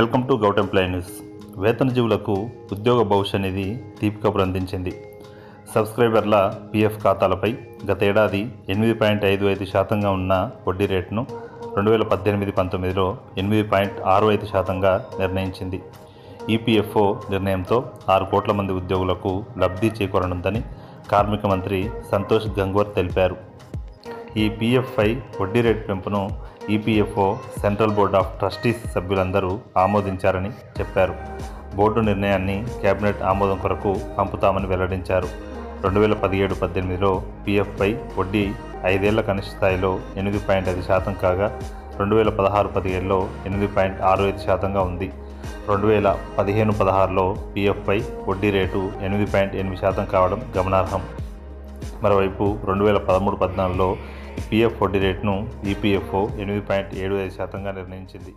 Welcome to govt employee news. వేతన జీవులకు ఉద్యోగ భవిష్య నిధి తీపి అందించింది సబ్స్క్రైబర్ల పీఎఫ్ ఖాతాలపై గతేడాది ఎనిమిది పాయింట్ ఐదు ఐదు శాతంగా ఉన్న వడ్డీ రేటును రెండు వేల పద్దెనిమిది పంతొమ్మిదిలో ఎనిమిది పాయింట్ ఆరు ఐదు శాతంగా నిర్ణయించింది. ఈపీఎఫ్ఓ నిర్ణయంతో ఆరు కోట్ల మంది ఉద్యోగులకు లబ్ధి చేకూరనుందని కార్మిక మంత్రి సంతోష్ గంగ్వర్ తెలిపారు. ఈ పిఎఫ్ఐ వడ్డీ rate పెంపును EPFO central board of trustees సభ్యులందరూ ఆమోదించారని చెప్పారు. బోర్డు నిర్ణయాన్ని కేబినెట్ ఆమోదం కొరకు పంపుతామని వెల్లడించారు. రెండు వేల పదిహేడు పద్దెనిమిదిలో పిఎఫ్ఐ వడ్డీ ఐదేళ్ళ కనిష్ట స్థాయిలో ఎనిమిది పాయింట్ ఐదు శాతం కాగా రెండు వేల పదహారు పదిహేడులో ఎనిమిది పాయింట్ ఆరు ఐదు శాతంగా ఉంది. రెండు వేల పదిహేను పదహారులో పీఎఫ్పై వడ్డీ రేటు ఎనిమిది పాయింట్ ఎనిమిది శాతం కావడం గమనార్హం. మరోవైపు రెండు వేల పదమూడు పద్నాలుగులో పీఎఫ్ వడ్డీ రేటును ఈపీఎఫ్ఓ ఎనిమిది పాయింట్ ఏడు ఐదు శాతంగా నిర్ణయించింది.